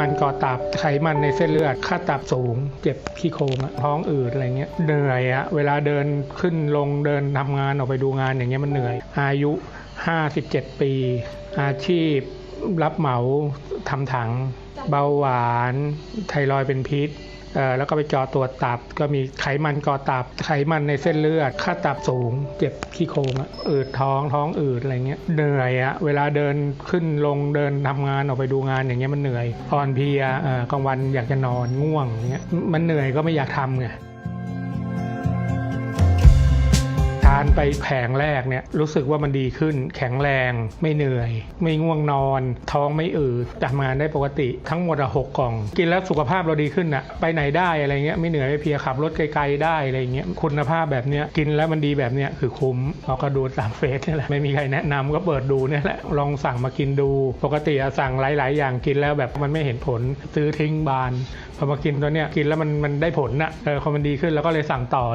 มันก่อตับ ไขมันในเส้นเลือด ค่าตับสูง เจ็บขี้โครงท้องอืดอะไรเงี้ย เหนื่อยอะเวลาเดินขึ้นลงเดินทำงานออกไปดูงานอย่างเงี้ยมันเหนื่อย อายุ 57 ปี อาชีพรับเหมาทำถัง เบาหวาน ไทรอยด์เป็นพิษ แล้วก็ไปจอตรวจตับ ก็มีไขมันก่อตับ ไขมันในเส้นเลือด ค่าตับสูง เจ็บขี้โครงอ,อืดท้องท้องอืดอะไรเงี้ย เหนื่อยอะเวลาเดินขึ้นลงเดินทำงานออกไปดูงานอย่างเงี้ยมันเหนื่อยอ่อนเพลียกลางวันอยากจะนอนง่วงอย่างเงี้ยมันเหนื่อยก็ไม่อยากทำไง ทานไปแผงแรกเนี่ยรู้สึกว่ามันดีขึ้น แข็งแรง ไม่เหนื่อย ไม่ง่วงนอน ท้องไม่อืดทำงานได้ปกติทั้งหมดอะหกกล่อง กินแล้วสุขภาพเราดีขึ้นอะไปไหนได้อะไรเงี้ยไม่เหนื่อยไม่เพียขับรถไกลๆได้อะไรเงี้ยคุณภาพแบบเนี้ยกินแล้วมันดีแบบเนี้ยคือคุ้มเราก็ดูตามเฟซนี่แหละไม่มีใครแนะนำก็เปิดดูนี่แหละลองสั่งมากินดู ปกติสั่งหลาย ๆ อย่างกินแล้วแบบมันไม่เห็นผลซื้อทิ้งบานพอมากินตัวเนี้ยกินแล้วมันมันได้ผลนะเออพอมันดีขึ้นแล้วก็เลยสั่งต่อเลย